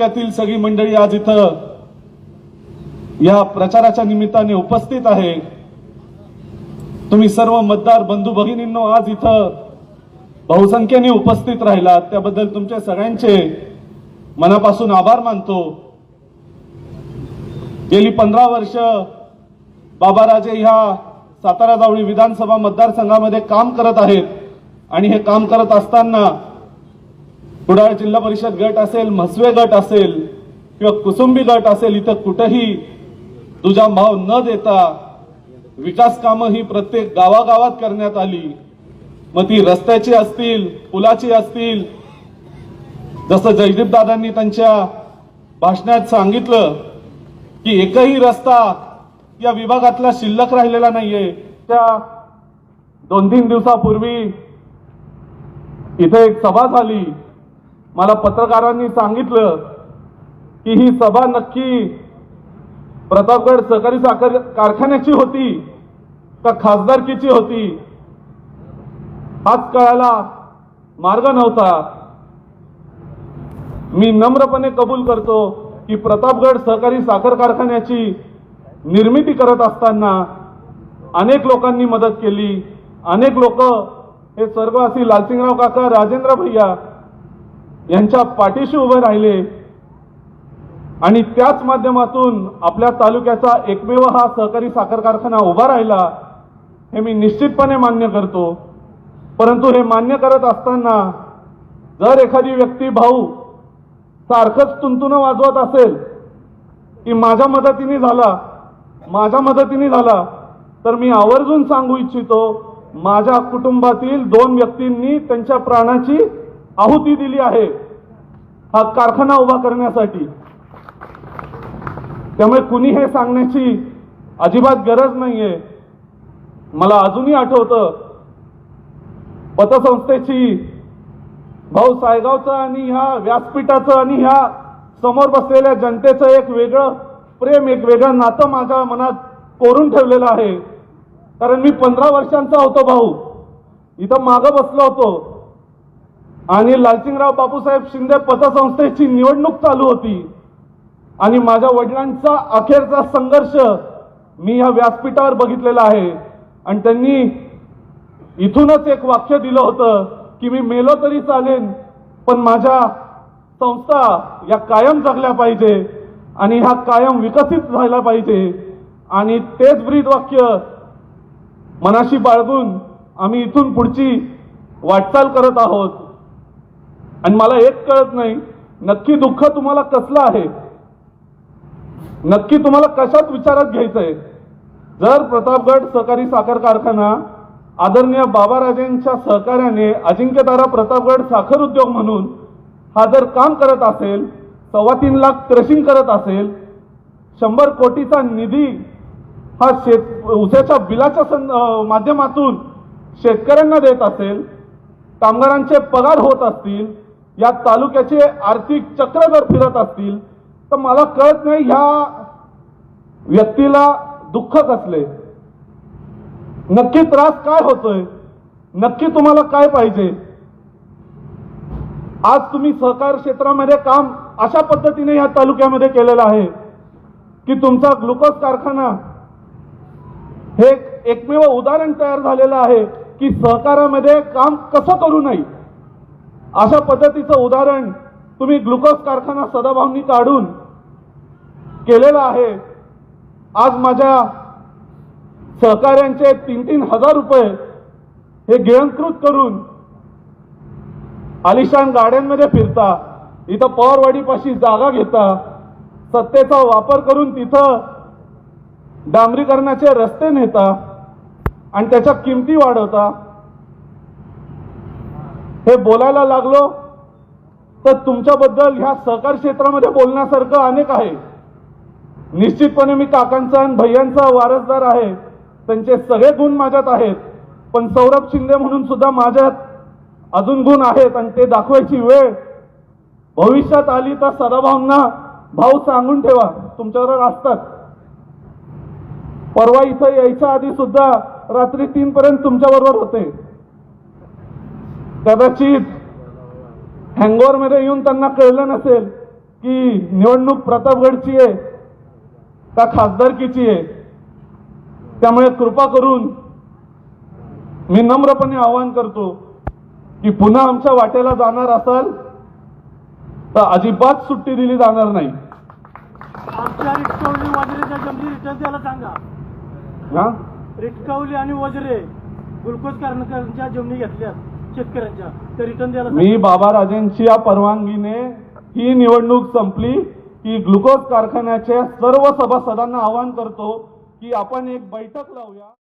तालुक्यातील सगळी मंडळी आज इथं या प्रचाराच्या निमित्ताने उपस्थित आहे. तुम्ही सर्व मतदार बंधू भगिनींनो आज इथं बहुसंख्येने उपस्थित राहिलात. त्याबद्दल तुमचे सगळ्यांचे मनापासून आभार मानतो. गेली पंधरा वर्ष बाबाराजे ह्या सातारा जावळी विधानसभा मतदारसंघामध्ये काम करत आहेत. आणि हे काम करत असताना कुडाळ जिल्हा परिषद गट असेल म्हसवे गट असेल किंवा कुसुंबी गट असेल इथं कुठंही दुजाम भाव न देता विकास कामं ही प्रत्येक गावागावात करण्यात आली. मग ती रस्त्याची असतील पुलाची असतील जसं जयदीप दादांनी त्यांच्या भाषणात सांगितलं की एकही रस्ता या विभागातला शिल्लक राहिलेला नाहीये. त्या दोन तीन दिवसापूर्वी इथे एक सभा झाली. मला पत्रकारांनी सांगितलं की ही सभा नक्की प्रतापगड सहकारी साखर कारखान्याची होती का खासदारकीची होती? हाच कळायला मार्ग नव्हता. मी नम्रपणे कबूल करतो की प्रतापगड सहकारी साखर कारखान्याची निर्मिती करत असताना अनेक लोकांनी मदत केली. अनेक लोक हे स्वर्गवासी लालसिंगराव काका राजेंद्र भैया यांच्या पाठीशी उभे राहिले. आणि त्याच माध्यमातून आपल्या तालुक्याचा एकमेव हा सहकारी साखर कारखाना उभा राहिला हे मी निश्चितपणे मान्य करतो. परंतु हे मान्य करत असताना जर एखादी व्यक्ती भाऊ सारखंच तुंतुनं वाजवत असेल की माझ्या मदतीने झाला माझ्या मदतीने झाला तर मी आवर्जून सांगू इच्छितो माझ्या कुटुंबातील दोन व्यक्तींनी त्यांच्या प्राणाची आहुती दिली आहे. हा कारखाना उभा करण्यासाठी. त्यामुळे कुणी हे सांगण्याची अजिबात गरज नाहीये. मला अजूनही आठवतं पतसंस्थेची भाऊ सायगावचं आणि ह्या व्यासपीठाचं आणि ह्या समोर बसलेल्या जनतेचं एक वेगळं प्रेम एक वेगळं नातं माझ्या मनात कोरून ठेवलेलं आहे. कारण मी पंधरा वर्षांचा होतो भाऊ. इथं मागं बसलो होतो. आणि लालसिंगराव बापूसाहेब शिंदे पतसंस्थेची निवडणूक चालू होती. आणि माझ्या वडिलांचा अखेरचा संघर्ष मी या व्यासपीठावर बघितलेला आहे. आणि त्यांनी इथूनच एक वाक्य दिलं होतं की मी मेलो तरी चालेन पण माझ्या संस्था या कायम जगल्या पाहिजे आणि ह्या कायम विकसित झाल्या पाहिजे. आणि तेच ब्रीद वाक्य मनाशी बाळगून आम्ही इथून पुढची वाटचाल करत आहोत. आणि मला एक कळत नाही नक्की दुःख तुम्हाला कसलं आहे? नक्की तुम्हाला कशात विचारात घ्यायचंय? जर प्रतापगड सहकारी साखर कारखाना आदरणीय बाबाराजेंच्या सहकार्याने अजिंक्यतारा प्रतापगड साखर उद्योग म्हणून हा जर काम करत असेल सव्वा तीन लाख क्रशिंग करत असेल शंभर कोटीचा निधी हा शेत उसाच्या बिलाच्या सं माध्यमातून शेतकऱ्यांना देत असेल कामगारांचे पगार होत असतील या तालुक्याचे आर्थिक चक्र जर फिरत असतील तर मला कळत नाही ह्या व्यक्तीला दुःख कसले. नक्की त्रास काय होतोय? नक्की तुम्हाला काय पाहिजे? आज तुम्ही सहकार क्षेत्रामध्ये काम अशा पद्धतीने या तालुक्यामध्ये केलेलं आहे की तुमचा ग्लुकोज कारखाना हे एकमेव उदाहरण तयार झालेलं आहे की सहकारामध्ये काम कसं करू नये? अशा पद्धतीचं उदाहरण तुम्ही ग्लुकोज कारखाना सदाभावनी काढून केलेलं आहे. आज माझ्या सहकाऱ्यांचे तीन तीन हजार रुपये हे गिळंकृत करून आलिशान गाड्यांमध्ये फिरता इथं पवारवाडीपाशी जागा घेता सत्तेचा वापर करून तिथं डांबरीकरणाचे रस्ते नेता आणि त्याच्या किमती वाढवता. हे बोलायला लागलो तर तुमच्याबद्दल ह्या सहकार क्षेत्रामध्ये बोलण्यासारखं अनेक आहे. निश्चितपणे मी काकांचा आणि भैयांचा वारसदार आहे. त्यांचे सगळे गुण माझ्यात आहेत. पण सौरभ शिंदे म्हणून सुद्धा माझ्यात अजून गुण आहेत आणि ते दाखवायची वेळ. भविष्यात आली तर सदाभाऊंना भाऊ सांगून ठेवा. तुमच्याबरोबर असतात परवा इथं यायच्या आधी सुद्धा रात्री तीन पर्यंत तुमच्याबरोबर होते. कदाचित हँगओव्हरमध्ये येऊन त्यांना कळलं नसेल की निवडणूक प्रतापगडची आहे का खासदारकीची आहे. त्यामुळे कृपा करून मी नम्रपणे आवाहन करतो की पुन्हा आमच्या वाटेला जाणार असाल तर अजिबात सुट्टी दिली जाणार नाही. आमच्या रिटकावली हा? आणि वजरे ग्लुकोज कारखान्याच्या जमिनी घेतल्या शेतकऱ्यांच्या. ते रिटर्न द्यायला मी बाबाराजेंची या परवानगीने ही निवडणूक संपली की ग्लुकोज कारखान्याच्या सर्व सभासदांना आवाहन करतो की आपण एक बैठक लावूया.